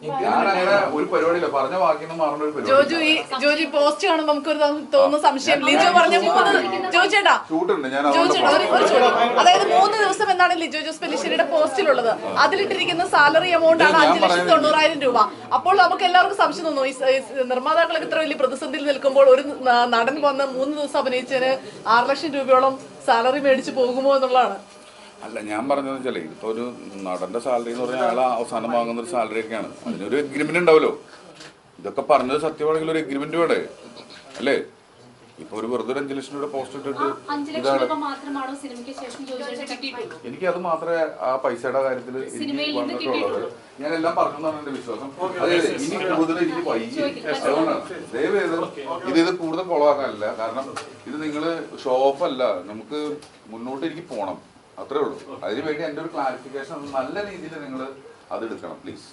ഞാനങ്ങനെ ഞാൻ അങ്ങനെ ഒരു പരിപാടിയില്ല. പറഞ്ഞ വാക്കിന്ന് മാറേണ്ട ഒരു ജോജു ഈ ജോജി പോസ്റ്റ് കാണുമ്പോൾ നമുക്ക് ഒരു തോന്നുന്ന സംശയം. ലിജോ പറഞ്ഞ മൂന്ന് ജോജേട്ടാ. ഞാൻ ജോജേട്ടാ ഒരു ഒരു ചോദ്യം അതായത് മൂന്ന് ദിവസം എന്നാണ് ലിജോ ജോസ് പെല്ലിശ്ശേരിയുടെ പോസ്റ്റിലുള്ളത്. അതിലിട്ടിരിക്കുന്ന സാലറി എമൗണ്ട് ആണ് അഞ്ചു ലക്ഷത്തി തൊണ്ണൂറായിരം രൂപ. അപ്പോൾ നമുക്ക് എല്ലാവർക്കും സംശയം തോന്നുന്നു ഈ നിർമ്മാതാക്കളൊക്കെ ഇത്ര വലിയ പ്രതിസന്ധിയിൽ നിൽക്കുമ്പോൾ ഒരു നടൻ വന്ന് മൂന്ന് ദിവസം അഭിനയിച്ചതിന് ആറ് ലക്ഷം രൂപയോളം സാലറി മേടിച്ചു പോകുമോ എന്നുള്ളതാണ്. അല്ല ഞാൻ പറഞ്ഞതെന്ന് വെച്ചാൽ ഇതിപ്പോ ഒരു നടന്റെ സാലറി എന്ന് പറഞ്ഞാൽ അയാൾ അവസാനം വാങ്ങുന്ന ഒരു സാലറി ഒക്കെയാണ്. അതിനൊരു എഗ്രിമെന്റ് ഉണ്ടാവല്ലോ. ഇതൊക്കെ പറഞ്ഞത് സത്യമാണെങ്കിൽ ഒരു എഗ്രിമെന്റ് വേണേ അല്ലേ? ഇപ്പൊ ഒരു വെറുതെ ഒരു അഞ്ചു ലക്ഷം രൂപ പോസ്റ്റ് ഇട്ടിട്ട് ലക്ഷം ഇതാണ് രൂപ മാത്രമാണോ സിനിമയ്ക്ക് ശേഷം ജോജിയുടെ എനിക്ക് അത് മാത്രമേ ആ പൈസയുടെ കാര്യത്തിൽ എനിക്ക് സിനിമയിൽ നിന്ന് വന്നിട്ടുള്ളത്. ഞാൻ എല്ലാം പറഞ്ഞു എന്റെ വിശ്വാസം. അതെ ഇനി കൂടുതൽ എനിക്ക് വൈകി. അതുകൊണ്ടാണ്. ദയവേത് ഇത് ഇത് കൂടുതൽ കൊളവാക്കാനല്ല കാരണം ഇത് നിങ്ങൾ ഷോ ഓഫ് അല്ല. നമുക്ക് മുന്നോട്ട് എനിക്ക് പോണം. അത്രേ ഉള്ളൂ. അതിനുവേണ്ടി എന്റെ ഒരു ക്ലാരിഫിക്കേഷൻ നല്ല രീതിയിൽ നിങ്ങൾ അത് എടുക്കണം പ്ലീസ്